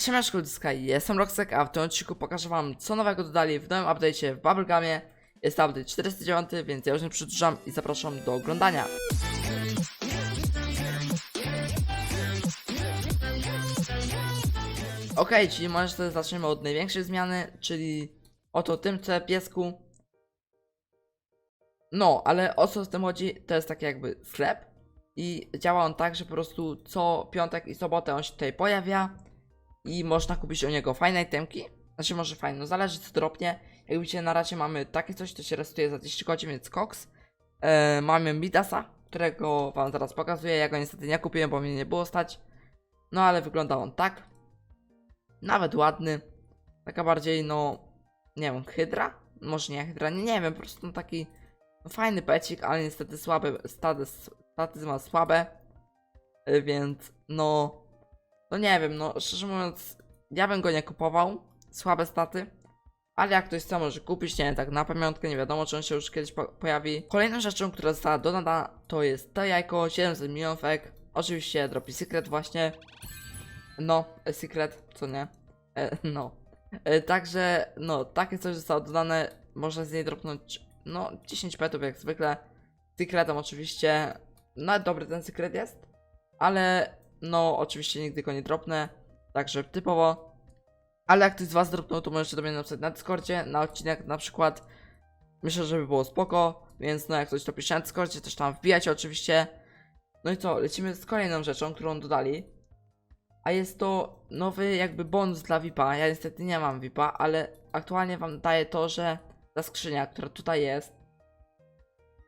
Siemaczko ludziska, jestem Roxek, a w tym odcinku pokażę wam co nowego dodali w nowym update'cie w Bubblegumie. Jest to update 409, więc ja już nie przedłużam i zapraszam do oglądania. Okej, czyli może sobie zaczniemy od największej zmiany, czyli oto tym co piesku. No, ale o co z tym chodzi? To jest taki jakby sklep i działa on tak, że po prostu co piątek i sobotę on się tutaj pojawia i można kupić o niego fajne itemki. Znaczy może fajne, no zależy co dropnie. Jak widzicie na razie mamy takie coś, to się restuje za 10 godzin, więc Cox. E, mamy Midasa, którego wam zaraz pokazuję. Ja go niestety nie kupiłem, bo mnie nie było stać. No ale wygląda on tak. Nawet ładny. Taka bardziej, no, nie wiem, hydra? Może nie hydra, nie, nie wiem, po prostu no, taki fajny pecik, ale niestety słabe, staty, staty ma słabe. Y, Więc, no, no nie wiem, no szczerze mówiąc, ja bym go nie kupował. Słabe staty. Ale jak ktoś chce, może kupić, nie tak na pamiątkę, nie wiadomo, czy on się już kiedyś po pojawi. Kolejną rzeczą, która została dodana, to jest to jajko, 700 milionów ek. Oczywiście dropi secret właśnie. No, e, secret, co nie? E, no. E, także, no, takie coś zostało dodane. Można z niej dropnąć, no, 10 petów jak zwykle. Secretem oczywiście. Nawet dobry ten secret jest. Ale, no, oczywiście nigdy go nie dropnę. Także typowo. Ale jak ktoś z was dropnął, to możecie do mnie napisać na Discordzie, na odcinek na przykład. Myślę, że by było spoko. Więc, no, jak ktoś to pisze na Discordzie, też tam wbijać oczywiście. No i co, lecimy z kolejną rzeczą, którą dodali. A jest to nowy jakby bonus dla VIPa. Ja niestety nie mam VIPa, ale aktualnie wam daje to, że ta skrzynia, która tutaj jest,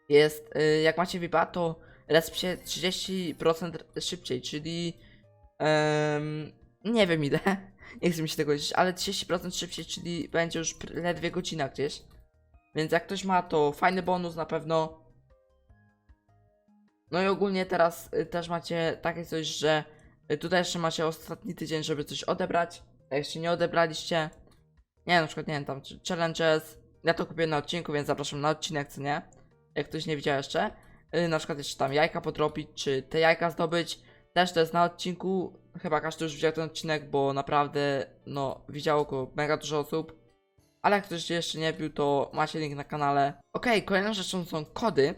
jest, y, jak macie VIPa, to resp się 30% szybciej, czyli em, nie wiem ile, nie chcę mi się tego liczyć, ale 30% szybciej, czyli będzie już ledwie godzina gdzieś. Więc jak ktoś ma, to fajny bonus na pewno. No i ogólnie teraz y, też macie takie coś, że y, tutaj jeszcze macie ostatni tydzień, żeby coś odebrać. A jeśli nie odebraliście, nie na przykład, nie wiem, tam challenges. Ja to kupiłem na odcinku, więc zapraszam na odcinek, co nie? Jak ktoś nie widział jeszcze. Y, na przykład jeszcze tam jajka podrobić, czy te jajka zdobyć. Też to jest na odcinku. Chyba każdy już widział ten odcinek, bo naprawdę, no, widziało go mega dużo osób. Ale jak ktoś jeszcze nie wbił, to macie link na kanale. Okej, kolejną rzeczą są kody.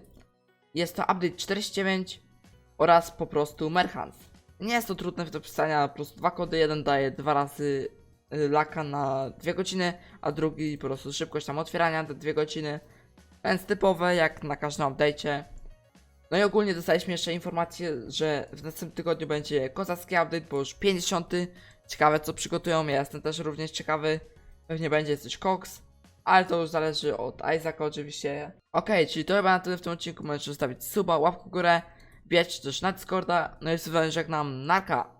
Jest to update 49 oraz po prostu Merchants. Nie jest to trudne do pisania, po prostu dwa kody, jeden daje dwa razy y, laka na dwie godziny, a drugi po prostu szybkość tam otwierania na dwie godziny. Więc typowe jak na każdym update'cie. No i ogólnie dostaliśmy jeszcze informację, że w następnym tygodniu będzie kozacki update, bo już 50. Ciekawe co przygotują, ja jestem też również ciekawy. Pewnie będzie coś Cox, ale to już zależy od Isaaca oczywiście. Okej, czyli to chyba na tyle w tym odcinku. Możecie zostawić suba, łapkę w górę, wbijać też na Discorda. No i wami żegnam, narka!